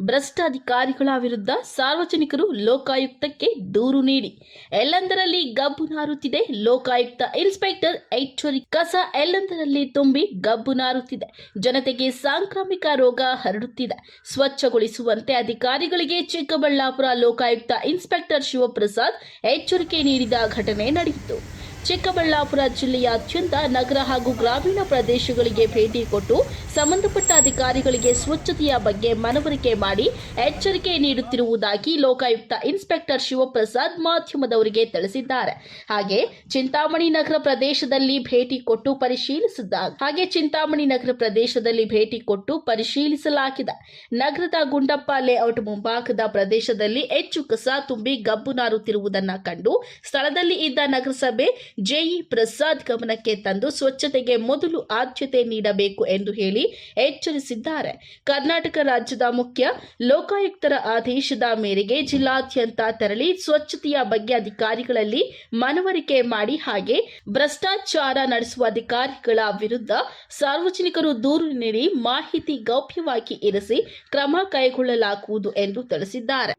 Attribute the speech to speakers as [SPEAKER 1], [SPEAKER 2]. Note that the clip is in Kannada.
[SPEAKER 1] ಭ್ರಷ್ಟ ಅಧಿಕಾರಿಗಳ ವಿರುದ್ಧ ಸಾರ್ವಜನಿಕರು ಲೋಕಾಯುಕ್ತಕ್ಕೆ ದೂರು ನೀಡಿ. ಎಲ್ಲೆಂದರಲ್ಲಿ ಗಬ್ಬು ನಾರುತ್ತಿದೆ, ಲೋಕಾಯುಕ್ತ ಇನ್ಸ್ಪೆಕ್ಟರ್ ಎಚ್ಚರಿ ಕಸ ಎಲ್ಲೆಂದರಲ್ಲಿ ತುಂಬಿ ಗಬ್ಬು ನಾರುತ್ತಿದೆ. ಜನತೆಗೆ ಸಾಂಕ್ರಾಮಿಕ ರೋಗ ಹರಡುತ್ತಿದೆ. ಸ್ವಚ್ಛಗೊಳಿಸುವಂತೆ ಅಧಿಕಾರಿಗಳಿಗೆ ಚಿಕ್ಕಬಳ್ಳಾಪುರ ಲೋಕಾಯುಕ್ತ ಇನ್ಸ್ಪೆಕ್ಟರ್ ಶಿವಪ್ರಸಾದ್ ಎಚ್ಚರಿಕೆ ನೀಡಿದ ಘಟನೆ ನಡೆಯಿತು. ಚಿಕ್ಕಬಳ್ಳಾಪುರ ಜಿಲ್ಲೆಯಾದ್ಯಂತ ನಗರ ಹಾಗೂ ಗ್ರಾಮೀಣ ಪ್ರದೇಶಗಳಿಗೆ ಭೇಟಿ ಕೊಟ್ಟು ಸಂಬಂಧಪಟ್ಟ ಅಧಿಕಾರಿಗಳಿಗೆ ಸ್ವಚ್ಛತೆಯ ಬಗ್ಗೆ ಮನವರಿಕೆ ಮಾಡಿ ಎಚ್ಚರಿಕೆ ನೀಡುತ್ತಿರುವುದಾಗಿ ಲೋಕಾಯುಕ್ತ ಇನ್ಸ್ಪೆಕ್ಟರ್ ಶಿವಪ್ರಸಾದ್ ಮಾಧ್ಯಮದವರಿಗೆ ತಿಳಿಸಿದ್ದಾರೆ. ಹಾಗೆ ಚಿಂತಾಮಣಿ ನಗರ ಪ್ರದೇಶದಲ್ಲಿ ಭೇಟಿ ಕೊಟ್ಟು ಪರಿಶೀಲಿಸಿದ್ದಾಗ ಹಾಗೆ ಚಿಂತಾಮಣಿ ನಗರ ಪ್ರದೇಶದಲ್ಲಿ ಭೇಟಿ ಕೊಟ್ಟು ಪರಿಶೀಲಿಸಲಾಗಿದೆ. ನಗರದ ಗುಂಡಪ್ಪ ಲೇಔಟ್ ಮುಂಭಾಗದ ಪ್ರದೇಶದಲ್ಲಿ ಹೆಚ್ಚು ಕಸ ತುಂಬಿ ಗಬ್ಬು ನಾರುತ್ತಿರುವುದನ್ನು ಕಂಡು ಸ್ಥಳದಲ್ಲಿ ಇದ್ದ ನಗರಸಭೆ ಜೆಇ ಪ್ರಸಾದ್ ಗಮನಕ್ಕೆ ತಂದು ಸ್ವಚ್ಛತೆಗೆ ಮೊದಲು ಆದ್ಯತೆ ನೀಡಬೇಕು ಎಂದು ಹೇಳಿ ಎಚ್ಚರಿಸಿದ್ದಾರೆ. ಕರ್ನಾಟಕ ರಾಜ್ಯದ ಮುಖ್ಯ ಲೋಕಾಯುಕ್ತರ ಆದೇಶದ ಮೇರೆಗೆ ಜಿಲ್ಲಾದ್ಯಂತ ತೆರಳಿ ಸ್ವಚ್ಛತೆಯ ಬಗ್ಗೆ ಅಧಿಕಾರಿಗಳಲ್ಲಿ ಮನವರಿಕೆ ಮಾಡಿ ಹಾಗೆ ಭ್ರಷ್ಟಾಚಾರ ನಡೆಸುವ ಅಧಿಕಾರಿಗಳ ವಿರುದ್ಧ ಸಾರ್ವಜನಿಕರು ದೂರು ನೀಡಿ ಮಾಹಿತಿ ಗೌಪ್ಯವಾಗಿ ಇರಿಸಿ ಕ್ರಮ ಕೈಗೊಳ್ಳಲಾಗುವುದು ಎಂದು ತಿಳಿಸಿದ್ದಾರೆ.